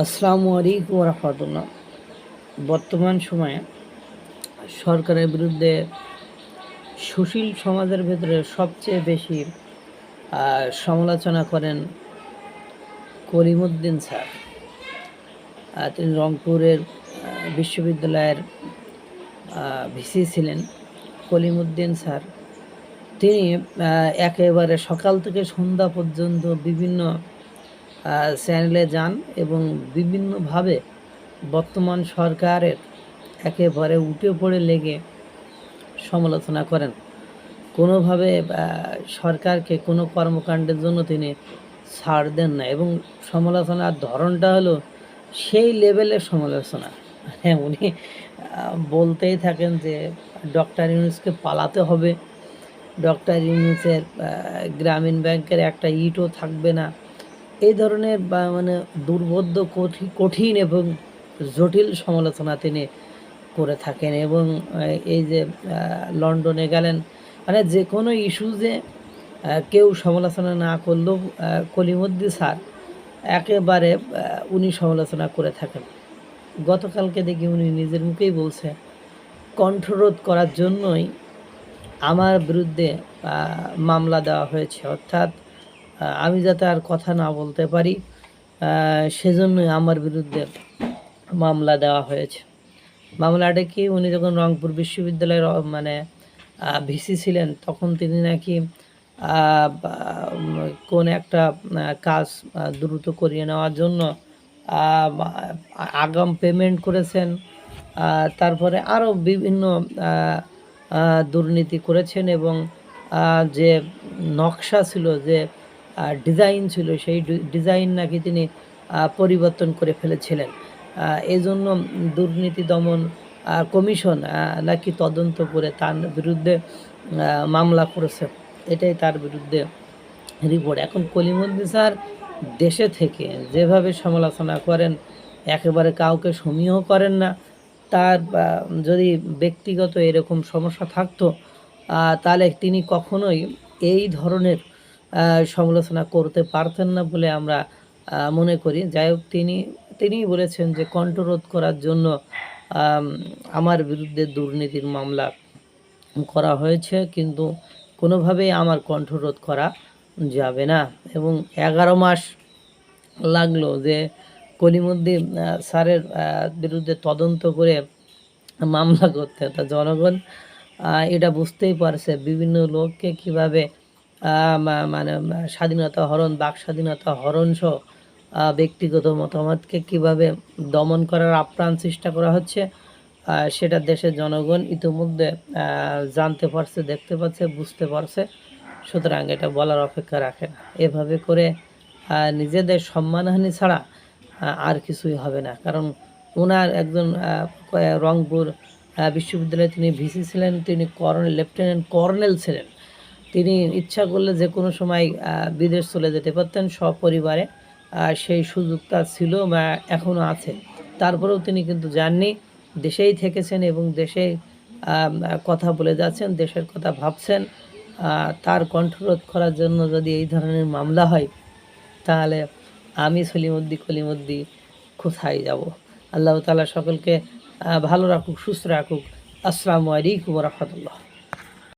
আসসালামু আলাইকুম রহমতুল্লাহ বর্তমান সময়ে সরকারের বিরুদ্ধে সুশীল সমাজের ভেতরে সবচেয়ে বেশি সমালোচনা করেন করিমুদ্দিন স্যার। তিনি রংপুরের বিশ্ববিদ্যালয়ের ভিসি ছিলেন কলিমুদ্দিন স্যার। তিনি একেবারে সকাল থেকে সন্ধ্যা পর্যন্ত বিভিন্ন চ্যানেলে যান এবং বিভিন্নভাবে বর্তমান সরকারের একেবারে উঠে পড়ে লেগে সমালোচনা করেন। কোনোভাবে সরকারকে কোনো কর্মকাণ্ডের জন্য তিনি ছাড় দেন না এবং সমালোচনার ধরনটা হলো সেই লেভেলের সমালোচনা। হ্যাঁ উনি বলতেই থাকেন যে ডক্টর ইউনুসকে পালাতে হবে। ডক্টর ইউনুসের গ্রামীণ ব্যাংকের একটা ইটও থাকবে না। এই ধরনের বা মানে দুর্বোধ্য কঠিন এবং জটিল সমালোচনা তিনি করে থাকেন এবং এই যে লন্ডনে গেলেন মানে যে কোনো ইস্যুজে কেউ সমালোচনা না করলেও কলিমুদ্দি স্যার একেবারে উনি সমালোচনা করে থাকেন। গতকালকে দেখি উনি নিজের মুখেই বলছে, কণ্ঠরোধ করার জন্যই আমার বিরুদ্ধে মামলা দেওয়া হয়েছে। অর্থাৎ আমি যাতে আর কথা না বলতে পারি সেজন্যই আমার বিরুদ্ধে মামলা দেওয়া হয়েছে। মামলাটা কি, উনি যখন রংপুর বিশ্ববিদ্যালয়ের মানে ভিসি ছিলেন, তখন তিনি নাকি কোন একটা কাজ দ্রুত করিয়ে নেওয়ার জন্য আগাম পেমেন্ট করেছেন তারপরে আরও বিভিন্ন দুর্নীতি করেছেন এবং যে নকশা ছিল যে ডিজাইন ছিল সেই ডিজাইন নাকি তিনি পরিবর্তন করে ফেলেছিলেন। আহ, এই জন্য দুর্নীতি দমন কমিশন নাকি তদন্ত করে তার বিরুদ্ধে মামলা করেছে। এটাই তার বিরুদ্ধে রিপোর্ট এখন কলিমুদ্দিন স্যার দেশে থেকে যেভাবে সমালোচনা করেন একেবারে কাউকে সমীহ করেন না। তার যদি ব্যক্তিগত এরকম সমস্যা থাকতো তাহলে তিনি কখনোই এই ধরনের সমালোচনা করতে পারতেন না বলে আমরা মনে করি। যাই হোক, তিনি, তিনিই বলেছেন যে কণ্ঠরোধ করার জন্য আমার বিরুদ্ধে দুর্নীতির মামলা করা হয়েছে, কিন্তু কোনোভাবেই আমার কণ্ঠরোধ করা যাবে না। এবং এগারো মাস লাগল যে কলিমুদ্দিন স্যারের বিরুদ্ধে তদন্ত করে মামলা করতে। তা জনগণ এটা বুঝতেই পারছে বিভিন্ন লোককে কীভাবে মানে স্বাধীনতা হরণ, বাক স্বাধীনতা হরণ সহ ব্যক্তিগত মতামতকে কীভাবে দমন করার আপ্রাণ চেষ্টা করা হচ্ছে সেটা দেশের জনগণ ইতিমধ্যে জানতে পারছে, দেখতে পাচ্ছে বুঝতে পারছে। সুতরাং এটা বলার অপেক্ষা রাখে না। এভাবে করে নিজেদের সম্মানহানি ছাড়া আর কিছুই হবে না। কারণ ওনার একজন রংপুর বিশ্ববিদ্যালয়ে তিনি ভিসি ছিলেন, তিনি কর্নেল লেফটেন্যান্ট কর্নেল ছিলেন। তিনি ইচ্ছা করলে যে কোনো সময় বিদেশ চলে যেতে পারতেন সপরিবারে। সেই সুযোগটা ছিল বা এখনও আছে। তারপরেও তিনি কিন্তু যাননি। দেশেই থেকেছেন এবং দেশে কথা বলে যাচ্ছেন, দেশের কথা ভাবছেন। তার কণ্ঠরোধ করার জন্য যদি এই ধরনের মামলা হয়, তাহলে আমি সলিমুদ্দি কলিমুদ্দি কোথায় যাব? আল্লাহ তালা সকলকে ভালো রাখুক, সুস্থ রাখুক। আসসালামু আলাইকুম রহমতুল্লাহ।